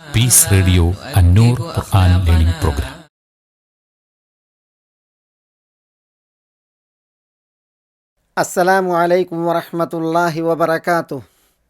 Peace radio Annoor Quran learning programme അസ്സലാമു അലൈക്കും വറഹ്മത്തുള്ളാഹി വബറകാതുഹു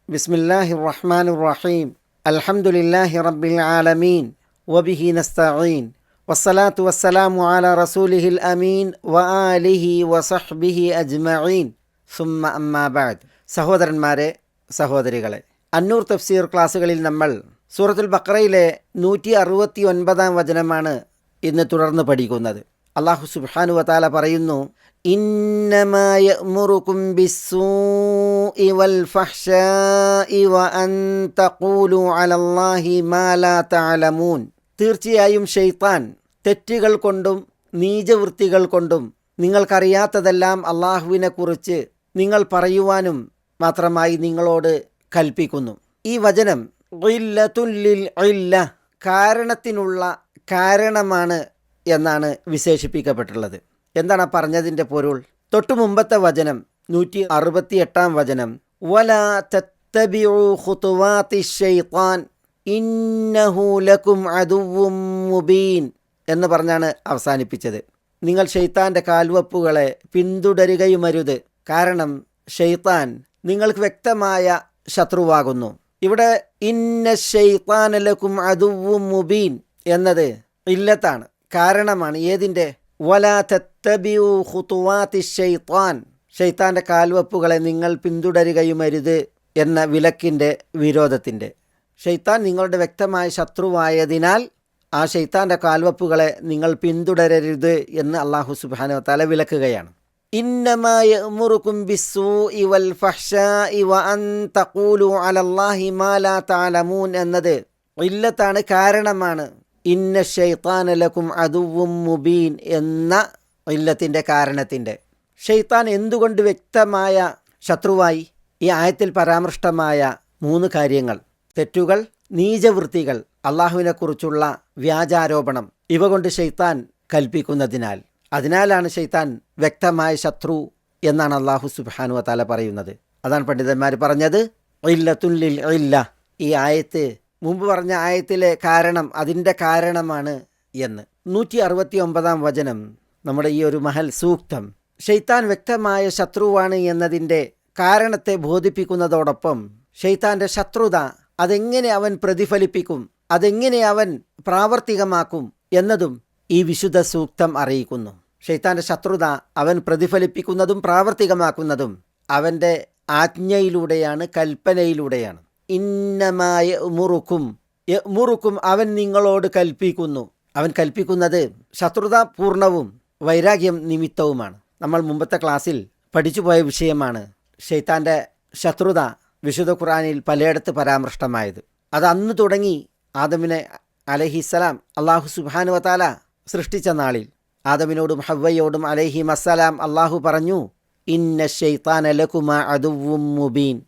ബിസ്മില്ലാഹി റഹ്മാൻ റഹീം അൽഹംദുലില്ലാഹി റബ്ബിൽ ആലമീൻ വബിഹി നസ്തഈൻ വസ്സലാത്തു വസ്സലാമു അലാ റസൂലിഹിൽ അമീൻ വ ആലിഹി വസഹ്ബിഹി അജ്മഈൻ സുമ്മ അമ്മാ ബഅദ് സഹോദരന്മാരെ സഹോദരികളെ അന്നൂർ തഫ്സീർ ക്ലാസ്സുകളിൽ നമ്മൾ സൂറത്തുൽ ബക്രയിലെ നൂറ്റി അറുപത്തി ഒൻപതാം വചനമാണ് ഇന്ന് തുടർന്ന് പഠിക്കുന്നത്. അള്ളാഹു സുബാനു വതാല പറയുന്നു തീർച്ചയായും ഷെയ്ത്താൻ തെറ്റുകൾ കൊണ്ടും നീചവൃത്തികൾ കൊണ്ടും നിങ്ങൾക്കറിയാത്തതെല്ലാം അള്ളാഹുവിനെക്കുറിച്ച് നിങ്ങൾ പറയുവാനും മാത്രമായി നിങ്ങളോട് കൽപ്പിക്കുന്നു. ഈ വചനം ഇല്ലത്തുല്ലിൽ ഇല്ല. കാരണത്തിനുള്ള കാരണമാണ് എന്നാണ് വിശേഷിപ്പിക്കപ്പെട്ടുള്ളത് എന്താണ് പറഞ്ഞതിന്റെ പൊരുൾ? തൊട്ടു മുമ്പത്തെ വചനം നൂറ്റി അറുപത്തി എട്ടാം വചനം വല തത്തബിഉ ഖുതുവാത്തി ഷൈത്താൻ ഇന്നഹു ലക്കും അദുവും മുബീൻ എന്ന് പറഞ്ഞാണ് അവസാനിപ്പിച്ചത്. നിങ്ങൾ ഷെയ്ത്താന്റെ കാൽവപ്പുകളെ പിന്തുടരുകയുമരുത്. കാരണം ഷെയ്ത്താൻ നിങ്ങൾക്ക് വ്യക്തമായ ശത്രുവാകുന്നു. ഇവിടെ ഇന്ന ഷെയ്ത്താനലക്കും അതുവും മുബീൻ എന്നത് ഇല്ലത്താണ്. കാരണമാണ് ഏതിന്റെ? വല തത്തബിയു ഖുതുവാത്തി ഷെയ്ത്താൻ ഷെയ്ത്താന്റെ കാൽവപ്പുകളെ നിങ്ങൾ പിന്തുടരുകയുമരുത് എന്ന വിലക്കിന്റെ വിരോധത്തിന്റെ. ഷെയ്ത്താൻ നിങ്ങളുടെ വ്യക്തമായ ശത്രുവായതിനാൽ ആ ഷെയ്ത്താന്റെ കാൽവപ്പുകളെ നിങ്ങൾ പിന്തുടരരുത് എന്ന് അള്ളാഹു സുബാനോ തല വിലക്കുകയാണ്. എന്നത് ഇല്ലത്താണ് കാരണമാണ്. ഇന്ന ഷെയ്ത്താനലക്കും അതുവും മുബീൻ എന്ന ഇല്ലത്തിന്റെ കാരണത്തിന്റെ ഷെയ്ത്താൻ എന്തുകൊണ്ട് വ്യക്തമായ ശത്രുവായി? ഈ ആയത്തിൽ പരാമൃഷ്ടമായ മൂന്ന് കാര്യങ്ങൾ. തെറ്റുകൾ നീചവൃത്തികൾ അള്ളാഹുവിനെക്കുറിച്ചുള്ള വ്യാജാരോപണം ഇവ കൊണ്ട് ഷെയ്ത്താൻ കൽപ്പിക്കുന്നതിനാൽ. അതിനാലാണ് ഷെയ്ത്താൻ വ്യക്തമായ ശത്രു എന്നാണ് അള്ളാഹു സുബാനു താല പറയുന്നത്. അതാണ് പണ്ഡിതന്മാർ പറഞ്ഞത് ഇല്ലത്തുല്ലിൽ ഇല്ല. ഈ ആയത്ത് മുമ്പ് പറഞ്ഞ ആയത്തിലെ കാരണം അതിന്റെ കാരണമാണ് എന്ന്. നൂറ്റി അറുപത്തി ഒമ്പതാം വചനം നമ്മുടെ ഈ ഒരു മഹൽ സൂക്തം. ഷെയ്ത്താൻ വ്യക്തമായ ശത്രുവാണ് എന്നതിന്റെ കാരണത്തെ ബോധിപ്പിക്കുന്നതോടൊപ്പം ഷെയ്ത്താന്റെ ശത്രുത അതെങ്ങനെ അവൻ പ്രതിഫലിപ്പിക്കും അതെങ്ങനെ അവൻ പ്രാവർത്തികമാക്കും എന്നതും ഈ വിശുദ്ധ സൂക്തം അറിയിക്കുന്നു. ഷെയ്ത്താന്റെ ശത്രുത അവൻ പ്രതിഫലിപ്പിക്കുന്നതും പ്രാവർത്തികമാക്കുന്നതും അവന്റെ ആജ്ഞയിലൂടെയാണ് കൽപ്പനയിലൂടെയാണ്. ഇന്നമായ മുറുക്കും മുറുക്കും അവൻ നിങ്ങളോട് കൽപ്പിക്കുന്നു. അവൻ കൽപ്പിക്കുന്നത് ശത്രുത പൂർണവും വൈരാഗ്യം നിമിത്തവുമാണ്. നമ്മൾ മുമ്പത്തെ ക്ലാസ്സിൽ പഠിച്ചുപോയ വിഷയമാണ് ഷെയ്ത്താന്റെ ശത്രുത വിശുദ്ധ ഖുറാനിൽ പലയിടത്ത് പരാമൃഷ്ടമായത്. അത് അന്ന് തുടങ്ങി ആദമിനെ അലഹിസ്സലാം അള്ളാഹു സുബാനു വത്താല സൃഷ്ടിച്ച നാളിൽ. ആദമിനോടും ഹവ്വയോടും അലൈഹി മസ്സലാം അള്ളാഹു പറഞ്ഞു ഇന്ന മുബീൻ.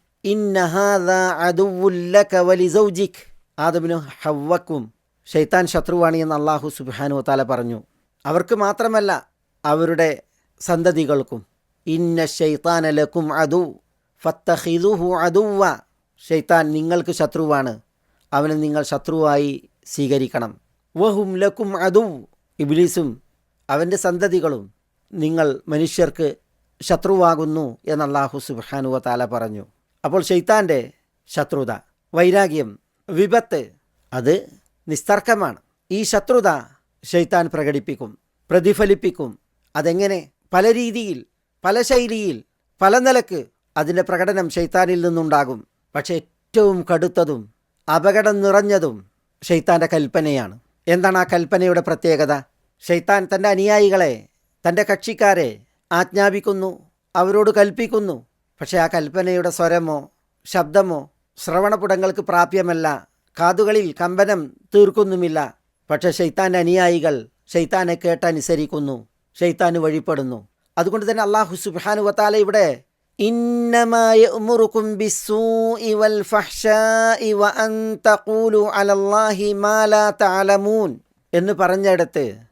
ഹവ്വക്കും ഷെയ്ത്താൻ ശത്രുവാണ് എന്ന് അള്ളാഹു സുബാനു താല പറഞ്ഞു. അവർക്ക് മാത്രമല്ല അവരുടെ സന്തതികൾക്കും ഇന്ന ഷെയ്ത്താനലക്കും ലക്കും അദു ഫത്തഹിദുഹു അതുവ ഷെയ്ത്താൻ നിങ്ങൾക്ക് ശത്രുവാണ് അവനെ നിങ്ങൾ ശത്രുവായി സ്വീകരിക്കണം. വഹും ലക്കും അദു. ഇബ്ലീസും അവന്റെ സന്തതികളും നിങ്ങൾ മനുഷ്യർക്ക് ശത്രുവാകുന്നു എന്ന് അള്ളാഹു സുബാനുവ താല പറഞ്ഞു. അപ്പോൾ ഷെയ്ത്താന്റെ ശത്രുത വൈരാഗ്യം വിപത്ത് അത് നിസ്തർക്കമാണ്. ഈ ശത്രുത ഷെയ്ത്താൻ പ്രകടിപ്പിക്കും പ്രതിഫലിപ്പിക്കും. അതെങ്ങനെ? പല രീതിയിൽ പല ശൈലിയിൽ പല നിലയ്ക്ക് അതിന്റെ പ്രകടനം ഷെയ്ത്താനിൽ നിന്നുണ്ടാകും. പക്ഷേ ഏറ്റവും കടുത്തതും അപകടം നിറഞ്ഞതും ഷെയ്ത്താന്റെ കൽപ്പനയാണ്. എന്താണ് ആ കൽപ്പനയുടെ പ്രത്യേകത? ഷെയ്ത്താൻ തന്റെ അനുയായികളെ തന്റെ കക്ഷിക്കാരെ ആജ്ഞാപിക്കുന്നു അവരോട് കൽപ്പിക്കുന്നു. പക്ഷേ ആ കൽപ്പനയുടെ സ്വരമോ ശബ്ദമോ ശ്രവണപുടങ്ങൾക്ക് പ്രാപ്യമല്ല. കാതുകളിൽ കമ്പനം തീർക്കുന്നുമില്ല. പക്ഷേ ഷെയ്ത്താന്റെ അനുയായികൾ ഷെയ്ത്താനെ കേട്ടനുസരിക്കുന്നു ഷെയ്ത്താന് വഴിപ്പെടുന്നു. അതുകൊണ്ട് തന്നെ അള്ളാഹു സുബാനു വത്താല ഇവിടെ എന്ന് പറഞ്ഞിടത്ത്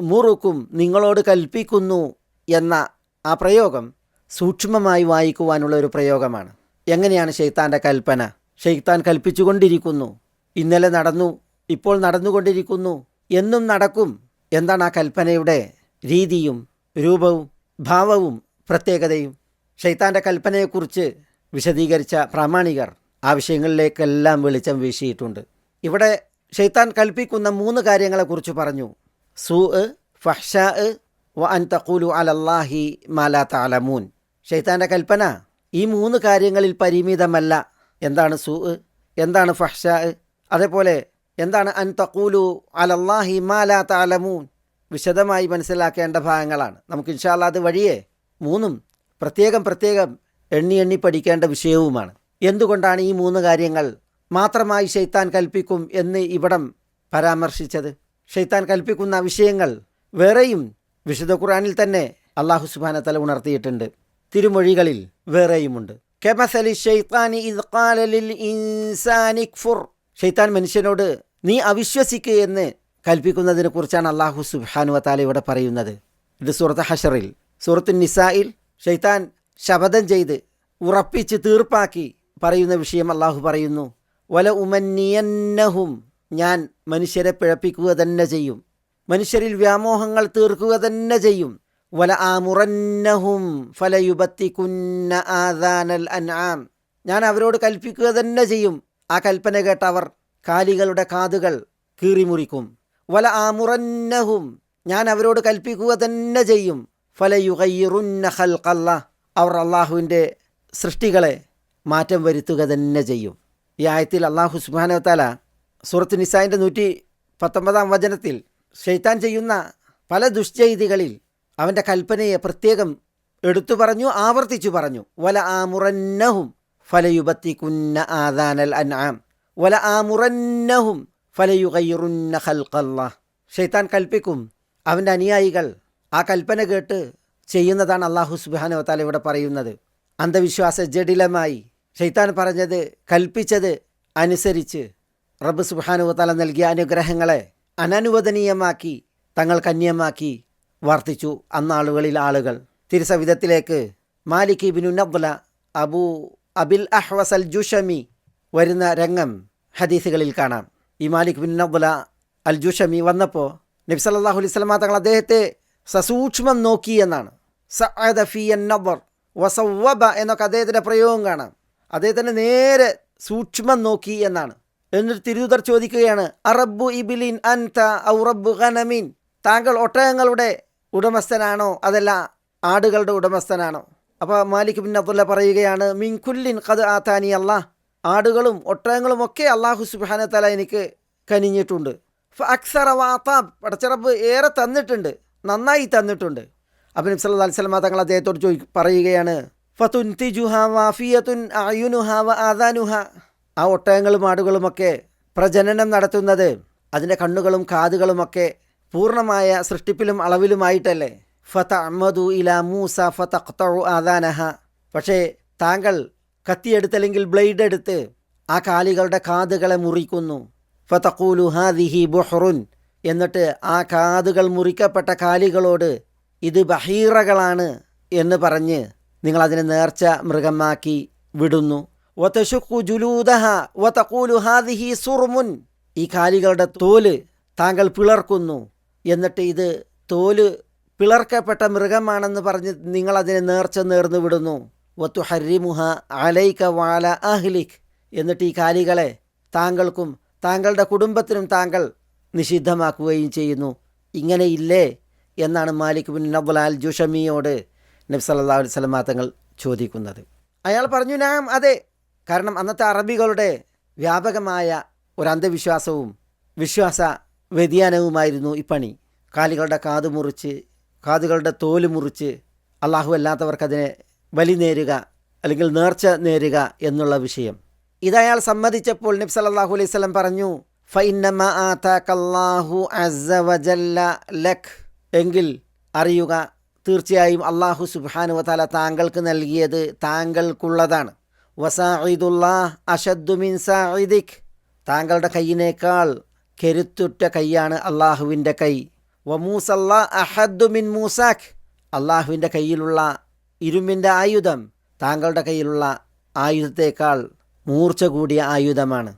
മുറുക്കും നിങ്ങളോട് കൽപ്പിക്കുന്നു എന്ന ആ പ്രയോഗം സൂക്ഷ്മമായി വായിക്കുവാനുള്ള ഒരു പ്രയോഗമാണ്. എങ്ങനെയാണ് ഷെയ്ത്താന്റെ കൽപ്പന? ഷെയ്ത്താൻ കൽപ്പിച്ചുകൊണ്ടിരിക്കുന്നു. ഇന്നലെ നടന്നു ഇപ്പോൾ നടന്നുകൊണ്ടിരിക്കുന്നു. എന്നും നടക്കും. എന്താണ് ആ കൽപ്പനയുടെ രീതിയും രൂപവും ഭാവവും പ്രത്യേകതയും? ഷെയ്ത്താന്റെ കൽപ്പനയെക്കുറിച്ച് വിശദീകരിച്ച പ്രാമാണികർ ആ വിഷയങ്ങളിലേക്കെല്ലാം വെളിച്ചം വീശിയിട്ടുണ്ട്. ഇവിടെ ഷെയ്ത്താൻ കൽപ്പിക്കുന്ന മൂന്ന് കാര്യങ്ങളെക്കുറിച്ച് പറഞ്ഞു. സൂ ഫഹ്ഷാ വ അൻ തഖൂലു അലല്ലാഹി മാലാ താലമൂൻ ഷെയ്ത്താന്റെ കൽപ്പന ഈ മൂന്ന് കാര്യങ്ങളിൽ പരിമിതമല്ല. എന്താണ് സൂ എന്താണ് ഫഹ്ഷാ അതേപോലെ എന്താണ് അൻ തഖൂലു അലല്ലാഹി മാലാ താലമൂൻ വിശദമായി മനസ്സിലാക്കേണ്ട ഭാഗങ്ങളാണ്. നമുക്ക് ഇൻഷാല്ല അത് വഴിയേ മൂന്നും പ്രത്യേകം പ്രത്യേകം എണ്ണി എണ്ണി പഠിക്കേണ്ട വിഷയവുമാണ്. എന്തുകൊണ്ടാണ് ഈ മൂന്ന് കാര്യങ്ങൾ മാത്രമായി ശൈത്താൻ കൽപ്പിക്കും എന്ന് ഇവിടം പരാമർശിച്ചത്? ഷെയ്ത്താൻ കൽപ്പിക്കുന്ന വിഷയങ്ങൾ വേറെയും വിശുദ്ധ ഖുറാനിൽ തന്നെ അള്ളാഹു സുബാനത്തല ഉണർത്തിയിട്ടുണ്ട്. തിരുമൊഴികളിൽ വേറെയുമുണ്ട്. കെമസലി ഷെയ്ത്താൻ മനുഷ്യനോട് നീ അവിശ്വസിക്കുക എന്ന് കൽപ്പിക്കുന്നതിനെ കുറിച്ചാണ് അള്ളാഹു സുബാനു വാല ഇവിടെ പറയുന്നത്. ഇത് സൂറത്ത് ഹഷറിൽ സൂറത്ത് നിസായിൽ ഷെയ്ത്താൻ ശപഥം ചെയ്ത് ഉറപ്പിച്ച് തീർപ്പാക്കി പറയുന്ന വിഷയം അള്ളാഹു പറയുന്നു. വല ഉമന്നിയന്നഹും ഞാൻ മനുഷ്യരെ പിഴപ്പിക്കുക തന്നെ ചെയ്യും. മനുഷ്യരിൽ വ്യാമോഹങ്ങൾ തീർക്കുക തന്നെ ചെയ്യും. വല ആമുറന്നഹും ഫലയുബത്തിക്കുന്ന ആദാനൽ അൻആം. ഞാൻ അവരോട് കൽപ്പിക്കുക തന്നെ ചെയ്യും. ആ കൽപ്പന കേട്ട അവർ കാലികളുടെ കാതുകൾ കീറിമുറിക്കും. വല ആമുറന്നഹും ഞാൻ അവരോട് കൽപ്പിക്കുക തന്നെ ചെയ്യും. ഫലയുഗയ്റുന്ന ഹൽക്കല്ല അവർ അള്ളാഹുവിന്റെ സൃഷ്ടികളെ മാറ്റം വരുത്തുക തന്നെ ചെയ്യും. ഈ ആയത്തിൽ അള്ളാഹു സുബാനവത്താല സൂറത്ത് നിസായിന്റെ നൂറ്റി പത്തൊമ്പതാം വചനത്തിൽ ഷെയ്ത്താൻ ചെയ്യുന്ന പല ദുഷ്ചെയ്തികളിൽ അവന്റെ കൽപ്പനയെ പ്രത്യേകം എടുത്തു പറഞ്ഞു ആവർത്തിച്ചു പറഞ്ഞു. വല ആമുറന്നഹും ഫലയുബത്തിക്കുന്ന ആദാനൽ അൻആം. വല ആമുറന്നഹും ഫലയുകയുറുന്ന ഖൽഖല്ല ഷെയ്ത്താൻ കൽപ്പിക്കും അവന്റെ അനുയായികൾ ആ കൽപ്പന കേട്ട് ചെയ്യുന്നതാണ് അള്ളാഹു സുബാനവത്താല ഇവിടെ പറയുന്നത്. അന്ധവിശ്വാസ ജഡിലമായി ഷെയ്ത്താൻ പറഞ്ഞത് കൽപ്പിച്ചത് അനുസരിച്ച് റബ്ബ് സുബാനുവത്താല നൽകിയ അനുഗ്രഹങ്ങളെ അനനുവദനീയമാക്കി തങ്ങൾ കന്യമാക്കി വർത്തിച്ചു അന്നാളുകളിൽ ആളുകൾ. തിരുസവിധത്തിലേക്ക് മാലിക് ഇബിനു നബ്ല അബു അബിൽ അഹ്വസൽ ജുഷമി വരുന്ന രംഗം ഹദീസുകളിൽ കാണാം. ഈ മാലിക് ബിൻ നബ്ല അൽ ജുഷമി വന്നപ്പോൾ നബി സല്ലല്ലാഹു അലൈഹി തങ്ങൾ അദ്ദേഹത്തെ സസൂക്ഷ്മം നോക്കി എന്നാണ്. നബർ വസവബ എന്നൊക്കെ അദ്ദേഹത്തിന്റെ പ്രയോഗം കാണാം. അദ്ദേഹത്തിന്റെ നേരെ സൂക്ഷ്മം നോക്കി എന്നാണ്. എന്നിട്ട് തിരുദർ ചോദിക്കുകയാണ് അറബു ഇബിലിൻ അൻത ഔ റബ്ബു ഖനമീൻ താങ്കൾ ഒട്ടകങ്ങളുടെ ഉടമസ്ഥനാണോ? അതല്ല ആടുകളുടെ ഉടമസ്ഥനാണോ? അപ്പോൾ മാലിക് ബിൻ അബ്ദുല്ല പറയുകയാണ് മിൻകുല്ലിൻ ഖദ് ആത്താനി അള്ളാഹ് ആടുകളും ഒട്ടകങ്ങളും ഒക്കെ അള്ളാഹു സുബാന തല എനിക്ക് കനിഞ്ഞിട്ടുണ്ട്. അക്സറ വാത്താബ് പടച്ചറബ് ഏറെ തന്നിട്ടുണ്ട് നന്നായി തന്നിട്ടുണ്ട്. അപ്പം നബി സല്ലല്ലാഹു അലൈഹി തങ്ങൾ അദ്ദേഹത്തോട് ചോദി പറയുകയാണ് ഫതുൻ തിജുഹ വാഫിയത്തുൻ വ ആദാനുഹ. ആ ഒട്ടകങ്ങളും ആടുകളുമൊക്കെ പ്രജനനം നടത്തുന്നത് അതിന്റെ കണ്ണുകളും കാതുകളുമൊക്കെ പൂർണമായ സൃഷ്ടിപ്പിലും അളവിലുമായിട്ടല്ലേ? ഫത അമ്മദു ഇല മൂസ ഫതഖ്തഉ ആദാനഹ. പക്ഷേ താങ്കൾ കത്തിയെടുത്തല്ലെങ്കിൽ ബ്ലേഡ് എടുത്ത് ആ കാലികളുടെ കാതുകളെ മുറിക്കുന്നു. ഫതഖൂലു ഹാദിഹി ബുഹ്റുൻ എന്നിട്ട് ആ കാതുകൾ മുറിക്കപ്പെട്ട കാലികളോട് ഇത് ബഹീറകളാണ് എന്ന് പറഞ്ഞ് നിങ്ങളതിനെ നേർച്ച മൃഗമാക്കി വിടുന്നു. വതശുഖു ജുലൂദഹ വതഖൂലു ഹാദിഹി സുർമുൻ. ഈ കാലികളുടെ തോൽ താങ്കൾ പിളർക്കുന്നു. എന്നിട്ട് ഇത് തോൽ പിളർക്കപ്പെട്ട മൃഗമാണെന്ന് പറഞ്ഞ് നിങ്ങൾ അതിനെ നേർച്ച നേർന്നു വിടുന്നു. വത്തു ഹരിമുഹ അലൈക വാല അഹ്ലിഖ് എന്നിട്ട് ഈ കാലികളെ താങ്കൾക്കും താങ്കളുടെ കുടുംബത്തിനും താങ്കൾ നിഷിദ്ധമാക്കുകയും ചെയ്യുന്നു. ഇങ്ങനെയില്ലേ എന്നാണ് മാലിക് ബിൻ നബ്ലാൽ ജുഷമിയോട് നബി സല്ലല്ലാഹു അലൈഹി വസല്ലം തങ്ങൾ ചോദിക്കുന്നത്. അയാൾ പറഞ്ഞു നാം അതെ കാരണം അന്നത്തെ അറബികളുടെ വ്യാപകമായ ഒരു അന്ധവിശ്വാസവും വിശ്വാസ വ്യതിയാനവുമായിരുന്നു ഈ പണി. കാലികളുടെ കാത് മുറിച്ച് കാതുകളുടെ തോൽ മുറിച്ച് അള്ളാഹു അല്ലാത്തവർക്കതിനെ ബലി നേരുക അല്ലെങ്കിൽ നേർച്ച നേരുക എന്നുള്ള വിഷയം. ഇതയാൾ സമ്മതിച്ചപ്പോൾ നബ്സ് സല്ലല്ലാഹു അലൈഹി സ്വലം പറഞ്ഞു ആതാക്കല്ലാഹു അസ്സ വജല്ല ലഖ്. എങ്കിൽ അറിയുക തീർച്ചയായും അള്ളാഹു സുബ്ഹാനു വതാല താങ്കൾക്ക് നൽകിയത് താങ്കൾക്കുള്ളതാണ്. വസാഇദുല്ലാഹ് അഷദ്ദുമിൻ സാഇദിക്. താങ്കളുടെ കൈയിനേക്കാൾ കരുത്തുറ്റ കൈയാണ് അള്ളാഹുവിന്റെ കൈ. വമൂസല്ലാ അഹദ്ദുമിൻ മൂസാഖ് അള്ളാഹുവിന്റെ കയ്യിലുള്ള ഇരുമ്പിന്റെ ആയുധം താങ്കളുടെ കയ്യിലുള്ള ആയുധത്തേക്കാൾ മൂർച്ച കൂടിയ ആയുധമാണ്.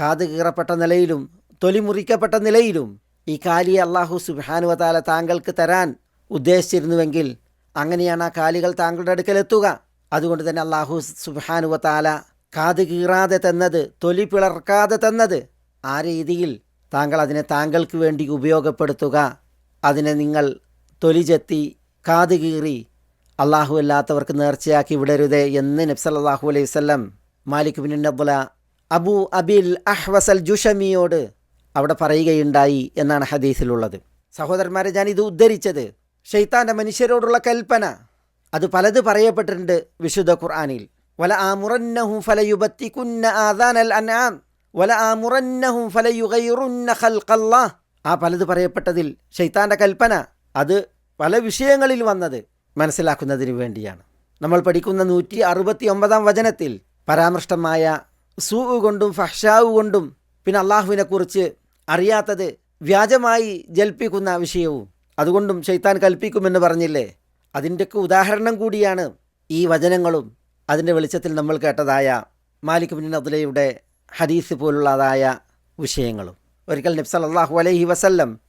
കാത് കീറപ്പെട്ട നിലയിലും തൊലി മുറിക്കപ്പെട്ട നിലയിലും ഈ കാലിയെ അള്ളാഹു സുബാനുവതാല താങ്കൾക്ക് തരാൻ ഉദ്ദേശിച്ചിരുന്നുവെങ്കിൽ അങ്ങനെയാണ് ആ കാലികൾ താങ്കളുടെ അടുക്കൽ എത്തുക. അതുകൊണ്ട് തന്നെ അള്ളാഹു സുബാനുവതാല കാത് കീറാതെ തന്നത് തൊലി പിളർക്കാതെ തന്നത്. ആ രീതിയിൽ താങ്കൾ അതിനെ താങ്കൾക്ക് വേണ്ടി ഉപയോഗപ്പെടുത്തുക. അതിനെ നിങ്ങൾ തൊലി ചെത്തി കാത് കീറി അള്ളാഹു അല്ലാത്തവർക്ക് നേർച്ചയാക്കി വിടരുതേ എന്ന് നബ്സല്ലാഹു അലൈഹി വല്ലം മാലിക് ബിൻ നബ്ല അബു അബിൽ അഹ്വസൽ ജുഷമിയോട് അവിടെ പറയുകയുണ്ടായി എന്നാണ് ഹദീസിലുള്ളത്. സഹോദരന്മാരെ ഞാൻ ഇത് ഉദ്ധരിച്ചത്. ഷെയ്ത്താന്റെ മനുഷ്യരോടുള്ള കൽപ്പന. അത് പലത് പറയപ്പെട്ടിട്ടുണ്ട് വിശുദ്ധ ഖുർആാനിൽ. വല ആമുറന്നഹും ഫലയുബത്തിക്കുന്ന ആദാനൽ അനാം വല ആമുറന്നഹും ഫലയുഗൈറുന്ന ഖൽഖല്ലാ ആ പലത് പറയപ്പെട്ടതിൽ ഷെയ്ത്താന്റെ കൽപ്പന അത് പല വിഷയങ്ങളിൽ വന്നത് മനസ്സിലാക്കുന്നതിന് വേണ്ടിയാണ്. നമ്മൾ പഠിക്കുന്ന നൂറ്റി അറുപത്തി ഒമ്പതാം വചനത്തിൽ പരാമൃഷ്ടമായ സൂ കൊണ്ടും ഫഹ്ഷാവ് കൊണ്ടും പിന്നെ അള്ളാഹുവിനെക്കുറിച്ച് അറിയാത്തത് വ്യാജമായി ജൽപ്പിക്കുന്ന വിഷയവും അതുകൊണ്ടും ഷെയ്ത്താൻ കൽപ്പിക്കുമെന്ന് പറഞ്ഞില്ലേ? അതിന്റെയൊക്കെ ഉദാഹരണം കൂടിയാണ് ഈ വചനങ്ങളും. അതിന്റെ വെളിച്ചത്തിൽ നമ്മൾ കേട്ടതായ മാലിക് ബിൻ അദ്ലയുടെ ഹദീസ് പോലുള്ളതായ വിഷയങ്ങളും. ഒരിക്കൽ നബ്സ് അള്ളാഹു അലൈഹി വസല്ലം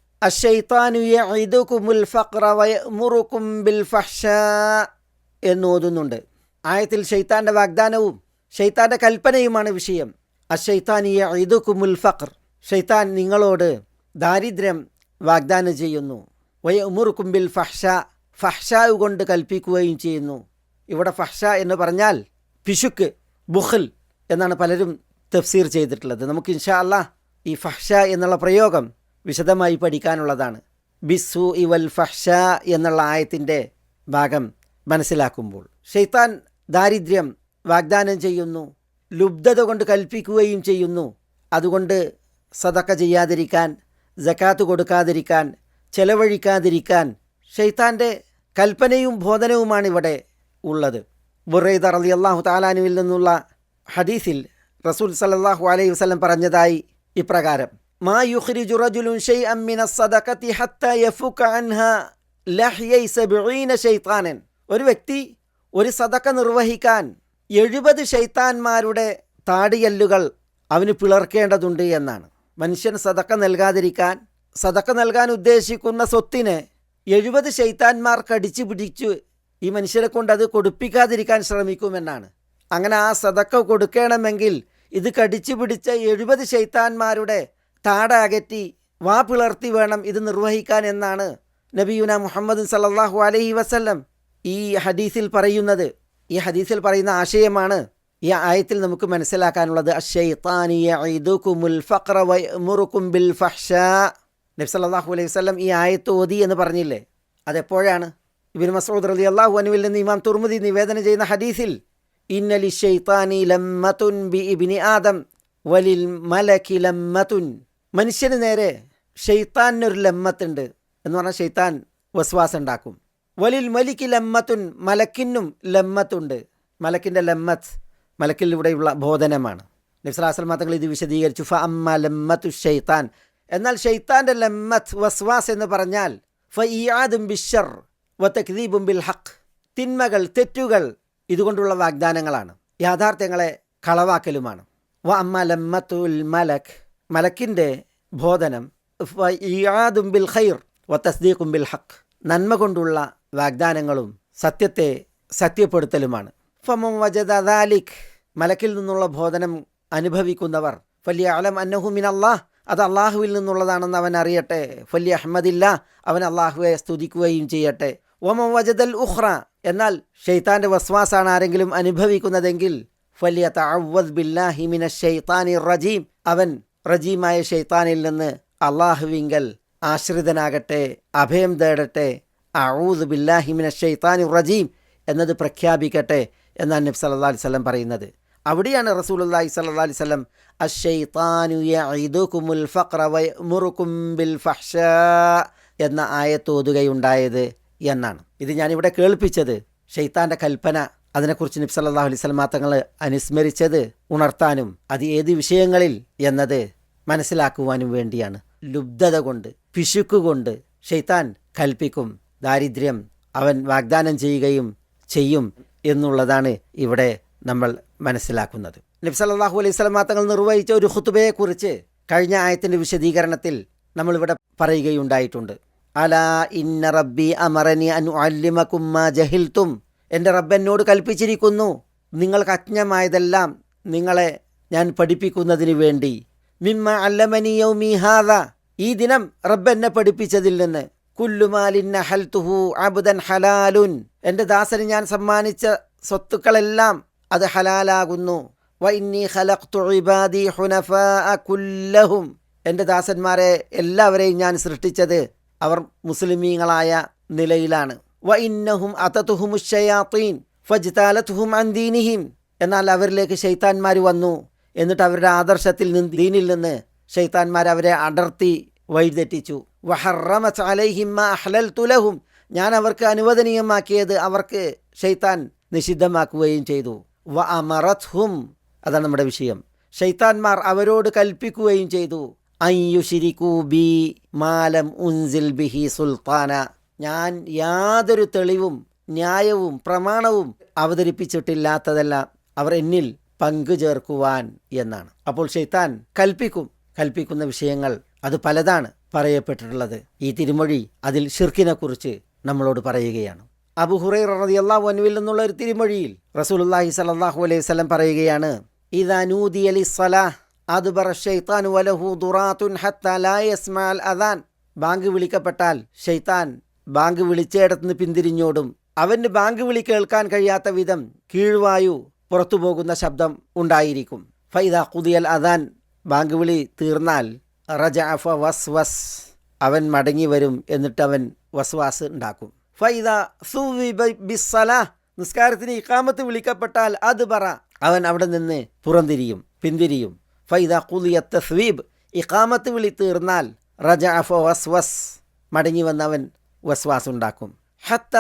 എന്നോതുന്നുണ്ട് ആയത്തിൽ ഷെയ്ത്താന്റെ വാഗ്ദാനവും ഷെയ്ത്താന്റെ കൽപ്പനയുമാണ് വിഷയം. അഷൈത്താനിയ യഇദുകുമുൽ ഫഖർ ഷെയ്ത്താൻ നിങ്ങളോട് ദാരിദ്ര്യം വാഗ്ദാനം ചെയ്യുന്നു. വയഅ്മുറുകും ബിൽ ഫഹ്ഷ ഫഹ്ഷാവ് കൊണ്ട് കൽപ്പിക്കുകയും ചെയ്യുന്നു. ഇവിടെ ഫഹ്ഷ എന്ന് പറഞ്ഞാൽ പിശുക്ക് ബുഖൽ എന്നാണ് പലരും തഫ്സീർ ചെയ്തിട്ടുള്ളത്. നമുക്ക് ഇൻഷാ അല്ലാ ഈ ഫഹ്ഷ എന്നുള്ള പ്രയോഗം വിശദമായി പഠിക്കാനുള്ളതാണ്. ബിസു ഇവൽ ഫഹ്ഷ എന്നുള്ള ആയത്തിന്റെ ഭാഗം മനസ്സിലാക്കുമ്പോൾ. ഷെയ്ത്താൻ ദാരിദ്ര്യം വാഗ്ദാനം ചെയ്യുന്നു ലുബ്ധത കൊണ്ട് കൽപ്പിക്കുകയും ചെയ്യുന്നു. അതുകൊണ്ട് സതക്ക ചെയ്യാതിരിക്കാൻ ജക്കാത്ത് കൊടുക്കാതിരിക്കാൻ ചെലവഴിക്കാതിരിക്കാൻ ഷെയ്ത്താന്റെ കൽപ്പനയും ബോധനവുമാണ് ഇവിടെ ഉള്ളത്. ബുറൈദ റലി അള്ളാഹു താലാനുവിൽ നിന്നുള്ള ഹദീസിൽ റസൂൽ സല്ലല്ലാഹു അലൈഹി വസ്ലം പറഞ്ഞതായി ഇപ്രകാരം മാ യുഖ്രിജു റജുലുൻ ഷൈഅൻ മിന സദഖത്തി ഹത്ത യഫുക ഒരു വ്യക്തി ഒരു സദക്ക നിർവഹിക്കാൻ എഴുപത് ഷൈത്താന്മാരുടെ താടിയല്ലുകൾ അവന് പിളർക്കേണ്ടതുണ്ട് എന്നാണ്. മനുഷ്യൻ സദക്ക നൽകാതിരിക്കാൻ സദക്ക നൽകാൻ ഉദ്ദേശിക്കുന്ന സ്വത്തിന് എഴുപത് ശൈത്താന്മാർ കടിച്ചു പിടിച്ചു ഈ മനുഷ്യരെ കൊണ്ട് അത് കൊടുപ്പിക്കാതിരിക്കാൻ ശ്രമിക്കുമെന്നാണ്. അങ്ങനെ ആ സതക്ക കൊടുക്കണമെങ്കിൽ ഇത് കടിച്ചു പിടിച്ച എഴുപത് ശൈത്താന്മാരുടെ താട അകറ്റി വാ പിളർത്തി വേണം ഇത് നിർവഹിക്കാൻ എന്നാണ് നബിയുന മുഹമ്മദ് സല്ലാഹു അലൈഹി വസല്ലം ഈ ഹദീസിൽ പറയുന്നത്. ഈ ഹദീസിൽ പറയുന്ന ആശയമാണ് ഈ ആയത്തിൽ നമുക്ക് മനസ്സിലാക്കാനുള്ളത്. അശ്ശൈത്താനി യഈദുകുമുൽ ഫഖ്റ വയഅ്മുറുകും ബിൽ ഫഹ്ഷാ നബി സല്ലല്ലാഹു അലൈഹി വസ്ലം ഈ ആയത്ത് ഓതി എന്ന് പറഞ്ഞില്ലേ? അതെപ്പോഴാണ്? ഇബിൻ മസൂദ് അലി അള്ളാഹു അനുവിൽ നിന്ന് ഇമാം തുർമുദി നിവേദനം ചെയ്യുന്ന ഹദീസിൽ ഇന്നലി ഷെയ്ത്താനി ലമ്മതുൻ ബി ഇബിനി ആദം വലിൽ മലക്കി ലമ്മതുൻ മനുഷ്യന് നേരെ ഷെയ്ത്താനൊരു ലമ്മത്തുണ്ട് എന്ന് പറഞ്ഞാൽ ഷെയ്ത്താൻ വസ്വാസം ഉണ്ടാക്കും. വലിൽ മലിക്ക് ലമ്മത്തുൻ മലക്കിനും ലമ്മത്തുണ്ട്. മലക്കിന്റെ ലമ്മത്ത് മലക്കിലൂടെയുള്ള ബോധനമാണ്. നബ്സലാസ്ലം തങ്ങൾ ഇത് വിശദീകരിച്ചു. ഫ അമ്മ ലമ്മത്തു ഷെയ്ത്താൻ എന്നാൽ ഷെയ്ത്താന്റെ ലമ്മത്ത് വസ്വാസ് എന്ന് പറഞ്ഞാൽ ഫയ്യാദും ബിഷർ വ ബിൽ ഹക്ക് തിന്മകൾ തെറ്റുകൾ ഇതുകൊണ്ടുള്ള വാഗ്ദാനങ്ങളാണ്. യാഥാർത്ഥ്യങ്ങളെ കളവാക്കലുമാണ്. വ അമ്മ ലമ്മത്തുൽ മലക് മലക്കിന്റെ ബോധനം ഫയ്യാദും ബിൽ ഖൈർ വ തസ്ദീഖും ബിൽ ഹക്ക് നന്മ കൊണ്ടുള്ള വാഗ്ദാനങ്ങളും സത്യത്തെ സത്യപ്പെടുത്തലുമാണ്. ഫമം വജദാലിഖ് മലക്കിൽ നിന്നുള്ള ബോധനം അനുഭവിക്കുന്നവർ ഫല്യ അലം അന്നഹു അള്ളാഹ് അത് അള്ളാഹുവിൽ നിന്നുള്ളതാണെന്ന് അവൻ അറിയട്ടെ. ഫലി അഹമ്മദില്ല അവൻ അള്ളാഹുവെ സ്തുതിക്കുകയും ചെയ്യട്ടെ. ഒമം വജദൽ ഉഹ്റ എന്നാൽ ഷെയ്ത്താന്റെ വസ്വാസാണ് ആരെങ്കിലും അനുഭവിക്കുന്നതെങ്കിൽ റജീം അവൻ റജീമായ ഷെയ്ത്താനിൽ നിന്ന് അള്ളാഹുവിങ്കൽ ആശ്രിതനാകട്ടെ അഭയം തേടട്ടെ. അഊദ് ബില്ലാഹി മിന ഷെയ്ത്താനി റജീം എന്നത് പ്രഖ്യാപിക്കട്ടെ എന്നാണ് നബ്സ് സല്ലല്ലാഹു അലൈഹി വസല്ലം പറയുന്നത്. അവിടെയാണ് റസൂലുള്ളാഹി സ്വല്ലല്ലാഹി അലൈഹി വസല്ലം എന്ന ആയത്ത് എന്നാണ്. ഇത് ഞാനിവിടെ കേൾപ്പിച്ചത്. ഷെയ്ത്താന്റെ കൽപ്പന അതിനെക്കുറിച്ച് നബി സല്ലല്ലാഹു അലൈഹി തങ്ങൾ അനുസ്മരിച്ചത് ഉണർത്താനും അത് ഏത് വിഷയങ്ങളിൽ എന്നത് മനസ്സിലാക്കുവാനും വേണ്ടിയാണ്. ലുബ്ധത കൊണ്ട് പിശുക്കുകൊണ്ട് ഷെയ്ത്താൻ കൽപ്പിക്കും ദാരിദ്ര്യം അവൻ വാഗ്ദാനം ചെയ്യുകയും ചെയ്യും എന്നുള്ളതാണ് ഇവിടെ നമ്മൾ മനസ്സിലാക്കുന്നത്. നബി സല്ലല്ലാഹു അലൈഹി സ്വലമാ തങ്ങൾ നിർവഹിച്ച ഒരു ഹുത്തുബയെക്കുറിച്ച് കഴിഞ്ഞ ആയത്തിന്റെ വിശദീകരണത്തിൽ നമ്മളിവിടെ പറയുകയുണ്ടായിട്ടുണ്ട്. അലാ ഇന്ന റബ്ബി അമറനി അനു അല്ലിമക്കുമ്മ ജഹിൽത്തും എന്റെ റബ്ബെന്നോട് കൽപ്പിച്ചിരിക്കുന്നു. നിങ്ങൾക്ക് അജ്ഞമായതെല്ലാം നിങ്ങളെ ഞാൻ പഠിപ്പിക്കുന്നതിന് വേണ്ടി. മിമ്മ അല്ലമനിയൗ മീഹാദ ഈ ദിനം റബ്ബെന്നെ പഠിപ്പിച്ചതിൽ നിന്ന്. കുല്ലുമാലിന്ന ഹൽത്തുഹു അബുദൻ ഹലാലുൻ. എന്റെ ദാസന് ഞാൻ സമ്മാനിച്ച സ്വത്തുക്കളെല്ലാം അത് ഹലാലാകുന്നു. വൈന്നി ഇബാദി കുല്ലഹും. എന്റെ ദാസന്മാരെ എല്ലാവരെയും ഞാൻ സൃഷ്ടിച്ചത് അവർ മുസ്ലിമീങ്ങളായ നിലയിലാണ്. വ ഇന്നഹും അതതുഹുമുഷയാത്തീൻ ഫജ്താലത്തുഹും അന്ദീനിഹിം എന്നാൽ അവരിലേക്ക് ഷെയ്ത്താന്മാർ വന്നു. എന്നിട്ട് അവരുടെ ആദർശത്തിൽ നിന്ന് ദീനിൽ നിന്ന് ഷെയ്ത്താന്മാർ അവരെ അടർത്തി വഴിതെറ്റിച്ചു. അഹ്ലൽ തുലഹും ഞാൻ അവർക്ക് അനുവദനീയമാക്കിയത് അവർക്ക് ഷെയ്ത്താൻ നിഷിദ്ധമാക്കുകയും ചെയ്തു. വ അമറത് ഹും അതാണ് നമ്മുടെ വിഷയം. ഷെയ്ത്താൻമാർ അവരോട് കൽപ്പിക്കുകയും ചെയ്തു. ബി മാലം ഉൻസിൽ ബിഹി സുൽത്താന. ഞാൻ യാതൊരു തെളിവും ന്യായവും പ്രമാണവും അവതരിപ്പിച്ചിട്ടില്ലാത്തതെല്ലാം. അവർ എന്നിൽ പങ്കു ചേർക്കുവാൻ എന്നാണ്. അപ്പോൾ ഷെയ്ത്താൻ കൽപ്പിക്കും. കൽപ്പിക്കുന്ന വിഷയങ്ങൾ അത് പലതാണ് പറയപ്പെട്ടിട്ടുള്ളത്. ഈ തിരുമൊഴി അതിൽ ഷിർക്കിനെക്കുറിച്ച് നമ്മളോട് പറയുകയാണ്. അബു ഹുറൈർ റളിയല്ലാഹു അൻഹുവിൽ നിന്നുള്ള ഒരു തിരുമൊഴിയിൽ റസൂലുള്ളാഹി സ്വല്ലല്ലാഹു അലൈഹി സ്വലം പറയുകയാണ് അദ്ബറ ഷൈത്താൻ വലഹു അദാൻ. ബാങ്ക് വിളിക്കപ്പെട്ടാൽ ഷെയ്ത്താൻ ബാങ്ക് വിളിച്ചയിടത്തുനിന്ന് പിന്തിരിഞ്ഞോടും. അവന് ബാങ്ക് വിളി കേൾക്കാൻ കഴിയാത്ത വിധം കീഴ്വായു പുറത്തു പോകുന്ന ശബ്ദം ഉണ്ടായിരിക്കും. ഫൈദ കുതിയൽ അദാൻ. ബാങ്ക് വിളി തീർന്നാൽ റജ അഫ വസ് വസ് അവൻ മടങ്ങി വരും എന്നിട്ട് അവൻ വസ്വാസ് ഉണ്ടാക്കും. ഫൈദ ബിസ്സല. നിസ്കാരത്തിന് ഇക്കാമത്ത് വിളിക്കപ്പെട്ടാൽ അത് പറ അവൻ അവിടെ നിന്ന് പുറംതിരിയും പിന്തിരിയും. ഫൈദ കുലിയത്ത തസ്വീബ്. ഇക്കാമത്ത് വിളി തീർന്നാൽ റജ അഫോ വസ് വസ് മടങ്ങി വന്നവൻ വസ്വാസ് ഉണ്ടാക്കും. ഹത്ത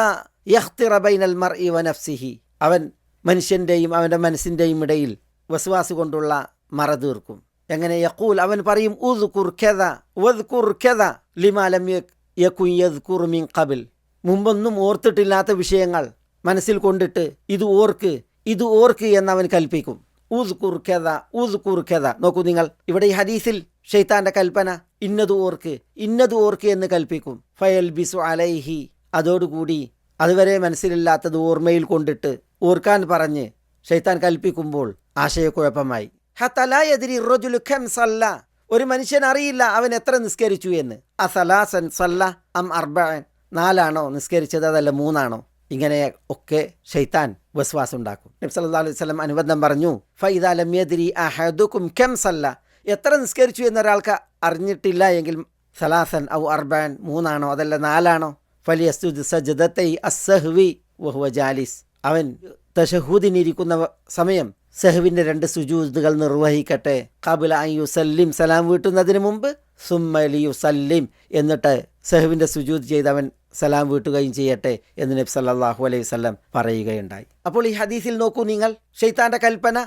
യഖ്തിറ ബൈനൽ മർഇ വനഫ്സിഹി. അവൻ മനുഷ്യന്റെയും അവന്റെ മനസ്സിന്റെയും ഇടയിൽ വസ്വാസ് കൊണ്ടുള്ള മറ തീർക്കും. എങ്ങനെ യക്കൂൽ അവൻ പറയും ഊത് കുർഖ്യത വത് കുർഖ്യത ലിമാലം യക്കുൻ യദ്കുർ മിൻ കബിൽ മുമ്പൊന്നും ഓർത്തിട്ടില്ലാത്ത വിഷയങ്ങൾ മനസ്സിൽ കൊണ്ടിട്ട് ഇത് ഓർക്ക് ഇത് ഓർക്ക് എന്ന് അവൻ കൽപ്പിക്കും. ഊസ് കുർഖത ഊസ് കുർഖത നോക്കൂ നിങ്ങൾ ഇവിടെ ഈ ഹദീസിൽ ഷെയ്ത്താന്റെ കൽപ്പന ഇന്നത് ഓർക്ക് ഇന്നത് ഓർക്ക് എന്ന് കൽപ്പിക്കും. ഫയൽ ബിസു അലൈഹി. അതോടുകൂടി അതുവരെ മനസ്സിലില്ലാത്തത് ഓർമ്മയിൽ കൊണ്ടിട്ട് ഓർക്കാൻ പറഞ്ഞ് ഷെയ്ത്താൻ കൽപ്പിക്കുമ്പോൾ ആശയക്കുഴപ്പമായി. ഹത്തലായതിരി റജുലുഖം സല്ല. ഒരു മനുഷ്യൻ അറിയില്ല അവൻ എത്ര നിസ്കരിച്ചു എന്ന്. അസലാസൻ സല്ല അം അർബൻ നാലാണോ നിസ്കരിച്ചത് അതല്ല മൂന്നാണോ? ഇങ്ങനെ ഒക്കെ ഷെയ്ത്താൻ വസ്വാസം ഉണ്ടാക്കും. നബി സല്ലല്ലാഹു അലൈഹി വസല്ലം അനുബന്ധം പറഞ്ഞു ഫൈദാ ലം യദ്രി അഹദുക്കും കം സല്ല. എത്ര നിസ്കരിച്ചു എന്നൊരാൾക്ക് അറിഞ്ഞിട്ടില്ല എങ്കിൽ സലാസൻ ഔ അർബാൻ മൂന്നാണോ അതല്ല നാലാണോ? ഫലിയസ്തുദ് സജദത്തൈ അസ്സഹ്വി വഹുവ ജാലിസ്. അവൻ തഷഹൂദിനിരിക്കുന്ന സമയം സെഹുവിന്റെ രണ്ട് സുജൂദുകൾ നിർവഹിക്കട്ടെ. കബുല യുസല്ലിം സലാം വീട്ടുന്നതിന് മുമ്പ് സുമ്മലി യുസല്ലിം എന്നിട്ട് സഹുവിന്റെ സുജൂത് ചെയ്ത് അവൻ സലാം വീട്ടുകയും ചെയ്യട്ടെ എന്ന് നബി സല്ലല്ലാഹു അലൈഹി വസല്ലം പറയുകയുണ്ടായി. അപ്പോൾ ഈ ഹദീസിൽ നോക്കൂ നിങ്ങൾ. ഷെയ്ത്താന്റെ കൽപ്പന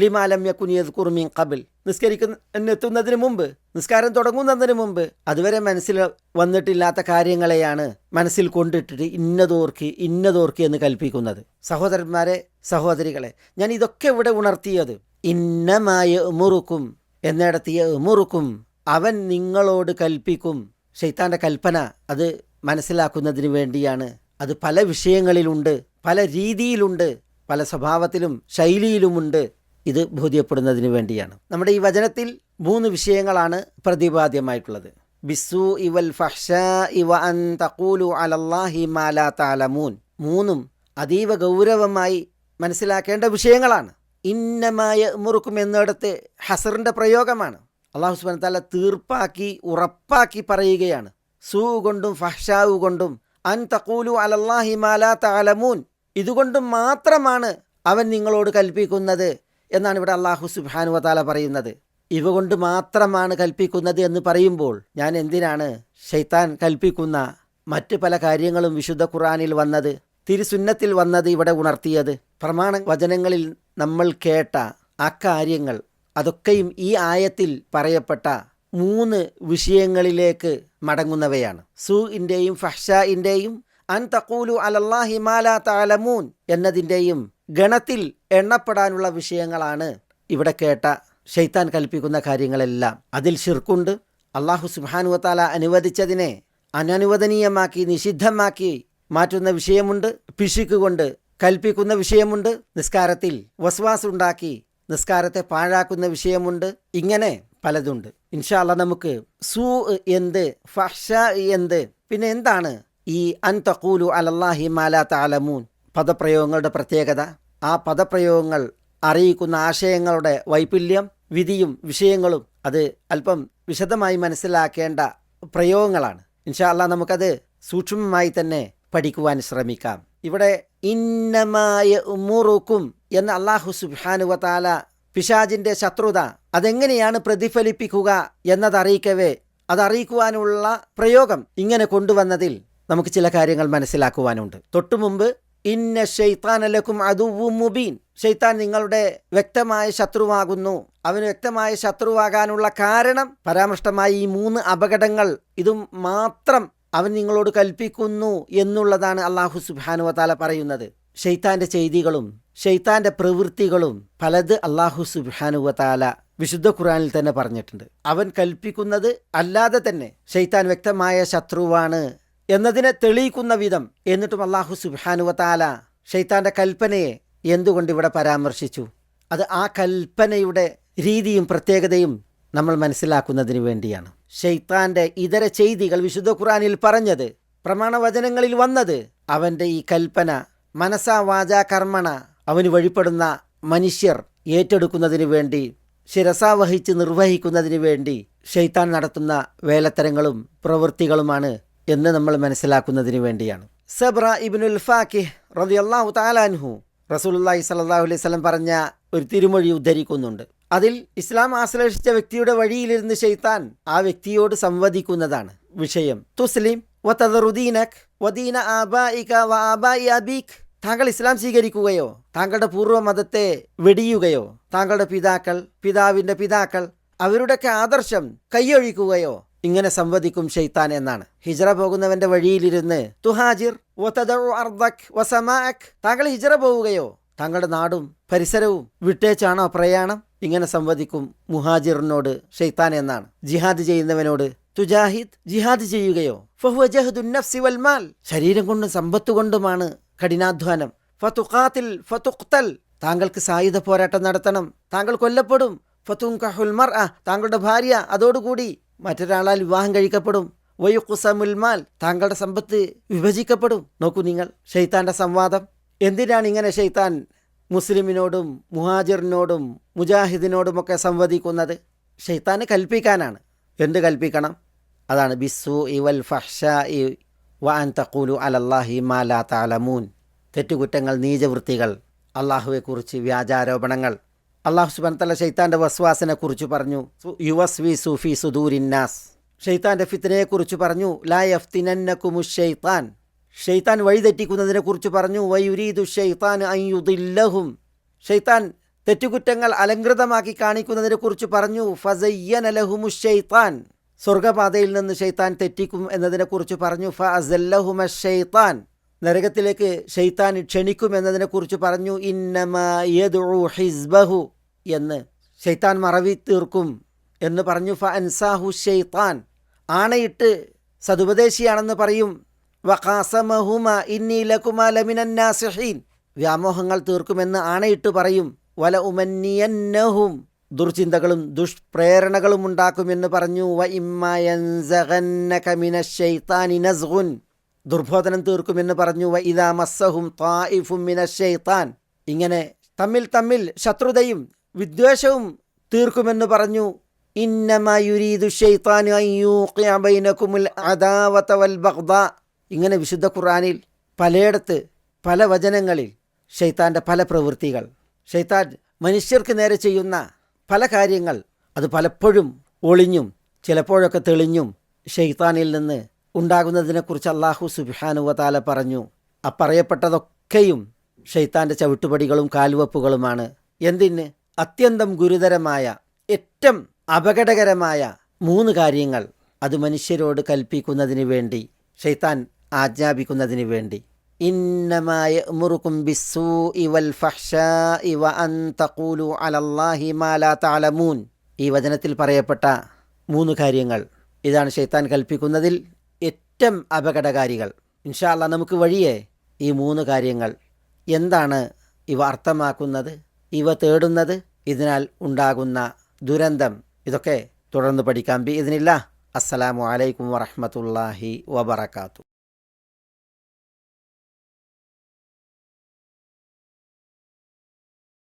ലിമാലം ഖബൽ. നിസ്കരിക്കുന്നെത്തുന്നതിന് മുമ്പ് നിസ്കാരം തുടങ്ങുന്നതിന് മുമ്പ് അതുവരെ മനസ്സിൽ വന്നിട്ടില്ലാത്ത കാര്യങ്ങളെയാണ് മനസ്സിൽ കൊണ്ടിട്ടിട്ട് ഇന്നതോർക്ക് ഇന്നതോർക്ക് എന്ന് കൽപ്പിക്കുന്നത്. സഹോദരന്മാരെ സഹോദരികളെ ഞാൻ ഇതൊക്കെ ഇവിടെ ഉണർത്തിയത് ഇന്നമായ മുറുക്കും എന്നിടത്തിയ മുറുക്കും അവൻ നിങ്ങളോട് കൽപ്പിക്കും. ഷെയ്ത്താന്റെ കൽപ്പന അത് മനസ്സിലാക്കുന്നതിന് വേണ്ടിയാണ്. അത് പല വിഷയങ്ങളിലുണ്ട് പല രീതിയിലുണ്ട് പല സ്വഭാവത്തിലും ശൈലിയിലുമുണ്ട്. ഇത് ബോധ്യപ്പെടുന്നതിന് വേണ്ടിയാണ്. നമ്മുടെ ഈ വചനത്തിൽ മൂന്ന് വിഷയങ്ങളാണ് പ്രതിപാദ്യമായിട്ടുള്ളത്. ബിസു ഇവൽ ഫഹ്ഷ ഇവ അൻ തഖൂലു അലല്ലാഹി മാലാ താലമൂൻ മൂന്നും അതീവ ഗൗരവമായി മനസ്സിലാക്കേണ്ട വിഷയങ്ങളാണ്. ഇന്നമായ മുറുക്കും എന്നിടത്ത് ഹസറിന്റെ പ്രയോഗമാണ്. അള്ളാഹു സുബാൻ താല തീർപ്പാക്കി ഉറപ്പാക്കി പറയുകയാണ്. സൂ കൊണ്ടും ഫഹ്ഷാവു കൊണ്ടും അൻ തക്കൂലു അലല്ലാഹി മാലാ താലമൂൻ ഇതുകൊണ്ടും മാത്രമാണ് അവൻ നിങ്ങളോട് കൽപ്പിക്കുന്നത് എന്നാണ് ഇവിടെ അള്ളാഹു സുബാനു വാല പറയുന്നത്. ഇവ കൊണ്ട് മാത്രമാണ് കൽപ്പിക്കുന്നത് എന്ന് പറയുമ്പോൾ ഞാൻ എന്തിനാണ് ഷെയ്ത്താൻ കൽപ്പിക്കുന്ന മറ്റ് പല കാര്യങ്ങളും വിശുദ്ധ ഖുറാനിൽ വന്നത് തിരുസുന്നത്തിൽ വന്നത് ഇവിടെ ഉണർത്തിയത്? പ്രമാണ വചനങ്ങളിൽ നമ്മൾ കേട്ട ആ കാര്യങ്ങൾ അതൊക്കെയും ഈ ആയത്തിൽ പറയപ്പെട്ട മൂന്ന് വിഷയങ്ങളിലേക്ക് മടങ്ങുന്നവയാണ്. സൂഇന്റെയും ഫഹ്ഷാഇന്റെയും അൻ തക്കൂലു അലല്ലാഹി മാലാ താലമൂൻ എന്നതിന്റെയും ഗണത്തിൽ എണ്ണപ്പെടാനുള്ള വിഷയങ്ങളാണ് ഇവിടെ കേട്ട ഷെയ്ത്താൻ കൽപ്പിക്കുന്ന കാര്യങ്ങളെല്ലാം. അതിൽ ഷിർക്കുണ്ട് അള്ളാഹു സുബാനുവത്താല അനുവദിച്ചതിനെ അനനുവദനീയമാക്കി നിഷിദ്ധമാക്കി മാറ്റുന്ന വിഷയമുണ്ട്. പിശുക്കുകൊണ്ട് കൽപ്പിക്കുന്ന വിഷയമുണ്ട്. നിസ്കാരത്തിൽ വസ്വാസ് ഉണ്ടാക്കി നിസ്കാരത്തെ പാഴാക്കുന്ന വിഷയമുണ്ട്. ഇങ്ങനെ പലതുണ്ട്. ഇൻഷാല്ല നമുക്ക് സൂ എന്ത് ഫഷ എന്ത് പിന്നെ എന്താണ് ഈ അൻ തഖൂലു അലല്ലാഹി മാലാ താലമൂൻ പദപ്രയോഗങ്ങളുടെ പ്രത്യേകത. ആ പദപ്രയോഗങ്ങൾ അറിയിക്കുന്ന ആശയങ്ങളുടെ വൈപുല്യം വിധിയും വിഷയങ്ങളും അത് അല്പം വിശദമായി മനസ്സിലാക്കേണ്ട പ്രയോഗങ്ങളാണ്. ഇൻഷാല്ല നമുക്കത് സൂക്ഷ്മമായി തന്നെ പഠിക്കുവാൻ ശ്രമിക്കാം. ഇവിടെ ഇന്നമായ ഉമ്മുറുക്കും എന്ന അള്ളാഹു സുബാനുവതാല പിശാജിന്റെ ശത്രുത. അതെങ്ങനെയാണ് പ്രതിഫലിപ്പിക്കുക എന്നതറിയിക്കവേ അതറിയിക്കുവാനുള്ള പ്രയോഗം ഇങ്ങനെ കൊണ്ടുവന്നതിൽ നമുക്ക് ചില കാര്യങ്ങൾ മനസ്സിലാക്കുവാനുണ്ട്. തൊട്ടുമുമ്പ് ഇന്ന ഷെയ്ത്താനലക്കും അതുവും മുബീൻ. ഷെയ്ത്താൻ നിങ്ങളുടെ വ്യക്തമായ ശത്രുവാകുന്നു. അവന് വ്യക്തമായ ശത്രുവാകാനുള്ള കാരണം പരാമർഷ്ടമായി ഈ മൂന്ന് അപകടങ്ങൾ ഇതും മാത്രം അവൻ നിങ്ങളോട് കൽപ്പിക്കുന്നു എന്നുള്ളതാണ് അള്ളാഹു സുബാനുവതാല പറയുന്നത്. ഷെയ്ത്താന്റെ ചെയ്തികളും ഷെയ്ത്താന്റെ പ്രവൃത്തികളും പലത് അള്ളാഹു സുബാനുവതാല വിശുദ്ധ ഖുറാനിൽ തന്നെ പറഞ്ഞിട്ടുണ്ട്. അവൻ കൽപ്പിക്കുന്നത് അല്ലാതെ തന്നെ ഷെയ്ത്താൻ വ്യക്തമായ ശത്രുവാണ് എന്നതിനെ തെളിയിക്കുന്ന വിധം എന്നിട്ടും അള്ളാഹു സുബാനുവതാല ഷെയ്ത്താന്റെ കൽപ്പനയെ എന്തുകൊണ്ട് ഇവിടെ പരാമർശിച്ചു? അത് ആ കൽപ്പനയുടെ രീതിയും പ്രത്യേകതയും നമ്മൾ മനസ്സിലാക്കുന്നതിന് വേണ്ടിയാണ്. ഷെയ്ത്താന്റെ ഇതര ചെയ്തികൾ വിശുദ്ധ ഖുറാനിൽ പറഞ്ഞത് പ്രമാണവചനങ്ങളിൽ വന്നത് അവന്റെ ഈ കൽപ്പന മനസാ വാചാ കർമ്മണ അവന് വഴിപ്പെടുന്ന മനുഷ്യർ ഏറ്റെടുക്കുന്നതിന് വേണ്ടി ശിരസാ വഹിച്ച് നിർവഹിക്കുന്നതിന് വേണ്ടി ഷെയ്ത്താൻ നടത്തുന്ന വേലത്തരങ്ങളും പ്രവൃത്തികളുമാണ് എന്ന് നമ്മൾ മനസ്സിലാക്കുന്നതിന് വേണ്ടിയാണ്. സബ്ര ഇബിനുൽ ഫാക്കിഹ് റളിയല്ലാഹു താലാൻഹു റസൂലുള്ളാഹി സ്വല്ലല്ലാഹു അലൈഹി സ്വലം പറഞ്ഞ ഒരു തിരുമൊഴി ഉദ്ധരിക്കുന്നുണ്ട്. അതിൽ ഇസ്ലാം ആശ്ലേഷിച്ച വ്യക്തിയുടെ വഴിയിലിരുന്ന് ഷെയ്ത്താൻ ആ വ്യക്തിയോട് സംവദിക്കുന്നതാണ് വിഷയം. തുസ്ലിം വതദറുദീനക് വദീന താങ്കൾ ഇസ്ലാം സ്വീകരിക്കുകയോ താങ്കളുടെ പൂർവ മതത്തെ വെടിയുകയോ താങ്കളുടെ പിതാക്കൾ പിതാവിന്റെ പിതാക്കൾ അവരുടെയൊക്കെ ആദർശം കൈയൊഴിക്കുകയോ ഇങ്ങനെ സംവദിക്കും ഷെയ്ത്താൻ എന്നാണ്. ഹിജറ പോകുന്നവന്റെ വഴിയിലിരുന്ന് തുഹാജിർ താങ്കൾ ഹിജറ പോവുകയോ താങ്കളുടെ നാടും പരിസരവും വിട്ടേച്ചാണോ പ്രയാണം? ഇങ്ങനെ സംവദിക്കും മുഹാജിറിനോട് ഷെയ്ത്താൻ എന്നാണ്. ജിഹാദ് ചെയ്യുന്നവനോട് തുജാഹിദ് ജിഹാദ് ചെയ്യുകയോ? വൽ ശരീരം കൊണ്ടും സമ്പത്ത് കൊണ്ടുമാണ് കഠിനാധ്വാനം. ഫതുഖാത്തിൽ ഫതുഖ്തൽ. താങ്കൾക്ക് സായുധ പോരാട്ടം നടത്തണം. താങ്കൾ കൊല്ലപ്പെടും. ഫതുങ്കഹുൽ മർ താങ്കളുടെ ഭാര്യ അതോടുകൂടി മറ്റൊരാളാൽ വിവാഹം കഴിക്കപ്പെടും. വയുക്കുസമുൽമാൽ താങ്കളുടെ സമ്പത്ത് വിഭജിക്കപ്പെടും. നോക്കൂ നിങ്ങൾ ഷെയ്ത്താന്റെ സംവാദം. എന്തിനാണ് ഇങ്ങനെ ഷെയ്ത്താൻ മുസ്ലിമിനോടും മുഹാജിറിനോടും മുജാഹിദിനോടുമൊക്കെ സംവദിക്കുന്നത്? ഷെയ്ത്താന് കൽപ്പിക്കാനാണ്. എന്ത് കൽപ്പിക്കണം? അതാണ് ബിസ്സു ഇവൽ ഫഹ്ഷ ഇ വഅൻ തഖൂലു അലല്ലാഹി മാലാ താലമൂൻ തെറ്റുകുറ്റങ്ങൾ നീചവൃത്തികൾ അള്ളാഹുവെക്കുറിച്ച് വ്യാജാരോപണങ്ങൾ. അള്ളാഹു സുബാൻ തല ഷെയ്ത്താന്റെ വസ്വാസിനെ കുറിച്ച് പറഞ്ഞു യുവസ് വി സുഫി സുദൂരിന്നാസ് ഷെയ്ത്താന്റെ ഫിത്തിനെക്കുറിച്ച് പറഞ്ഞു ലാ യഫ്തിനന്നകുമു ഷെയ്ത്താൻ ഷെയ്ത്താൻ വഴിതെറ്റിക്കുന്നതിനെ കുറിച്ച് പറഞ്ഞു വയുരീദു ഷെയ്ത്താൻ അയ്യുദില്ലഹും ഷെയ്ത്താൻ തെറ്റുകുറ്റങ്ങൾ അലങ്കൃതമാക്കി കാണിക്കുന്നതിനെ കുറിച്ച് പറഞ്ഞു ഫസയ്യനലഹുമു ഷെയ്ത്താൻ സ്വർഗപാതയിൽ നിന്ന് ഷെയ്ത്താൻ തെറ്റിക്കും എന്നതിനെക്കുറിച്ച് പറഞ്ഞു ഫഅസല്ലഹുമ ഷെയ്ത്താൻ നരകത്തിലേക്ക് ഷെയ്ത്താൻ ക്ഷണിക്കും എന്നതിനെക്കുറിച്ച് പറഞ്ഞു ഇന്നമു ഹിസ്ബഹു എന്ന് ഷെയ്ത്താൻ മറവി തീർക്കും എന്ന് പറഞ്ഞു ഫ അൻസാഹു ഷെയ്ത്താൻ ആണയിട്ട് സതുപദേശിയാണെന്ന് പറയും വഖാസമഹുമ ഇന്നീലകുമ ലമിനന്നാസിഹീൻ വ്യാമോഹങ്ങൾ തീർക്കുമെന്ന് ആണയിട്ട് പറയും. വല ഉമന്നിയന്നഹും. ദുർചിന്തകളും ദുഷ്പ്രേരണകളും ഉണ്ടാക്കുമെന്ന് പറഞ്ഞു. വ ഇമ്മയൻസഗന്നകമിനശ്ശൈത്താനിനസ്ഗുൻ ദുർബോധനം തീർക്കുമെന്ന് പറഞ്ഞു. വ ഇതാ മസ്സഹും തായിഫും മിനശ്ശൈത്താൻ ഇങ്ങനെ തമ്മിൽ തമ്മിൽ ശത്രുതയും വിദ്വേഷവും തീർക്കുമെന്ന് പറഞ്ഞു. ഇന്നമാ യുരീദു ഷൈത്താനു അൻ യൂഖിഅ ബൈനകുമുൽ അദാവത വൽ ബഗ്ദാ. ഇങ്ങനെ വിശുദ്ധ ഖുറാനിൽ പലയിടത്ത് പല വചനങ്ങളിൽ ഷെയ്ത്താന്റെ പല പ്രവൃത്തികൾ. ഷെയ്ത്താൻ മനുഷ്യർക്ക് നേരെ ചെയ്യുന്ന പല കാര്യങ്ങൾ അത് പലപ്പോഴും ഒളിഞ്ഞും ചിലപ്പോഴൊക്കെ തെളിഞ്ഞും ഷെയ്ത്താനിൽ നിന്ന് ഉണ്ടാകുന്നതിനെക്കുറിച്ച് അള്ളാഹു സുബിഹാനുവതാല പറഞ്ഞു. അപ്പറയപ്പെട്ടതൊക്കെയും ഷെയ്ത്താന്റെ ചവിട്ടുപടികളും കാൽവപ്പുകളുമാണ്. എന്തിന്? അത്യന്തം ഗുരുതരമായ ഏറ്റവും അപകടകരമായ മൂന്ന് കാര്യങ്ങൾ അത് മനുഷ്യരോട് കൽപ്പിക്കുന്നതിന് വേണ്ടി. ഷെയ്ത്താൻ ആജ്ഞാപിക്കുന്നതിന് വേണ്ടി. ഇന്നമായ മുറുക്കും ബിസു ഇവൽ ഇവ അൻ തഖൂലു അലല്ലാഹി മാലാ തഅലമൂൻ. ഈ വചനത്തിൽ പറയപ്പെട്ട മൂന്ന് കാര്യങ്ങൾ. ഇതാണ് ഷെയ്ത്താൻ കൽപ്പിക്കുന്നതിൽ ഏറ്റവും അപകടകാരികൾ. ഇൻഷാല്ല നമുക്ക് വഴിയേ ഈ മൂന്ന് കാര്യങ്ങൾ. എന്താണ് ഇവ അർത്ഥമാക്കുന്നത്? ഇവ തേടുന്നത് ഇതിനാൽ ഉണ്ടാകുന്ന ദുരന്തം. ഇതൊക്കെ തുടർന്ന് പഠിക്കാം. ബി ഇതിനില്ല അസ്സലാമു അലൈക്കും വറഹമത്തല്ലാഹി വബർക്കാത്തു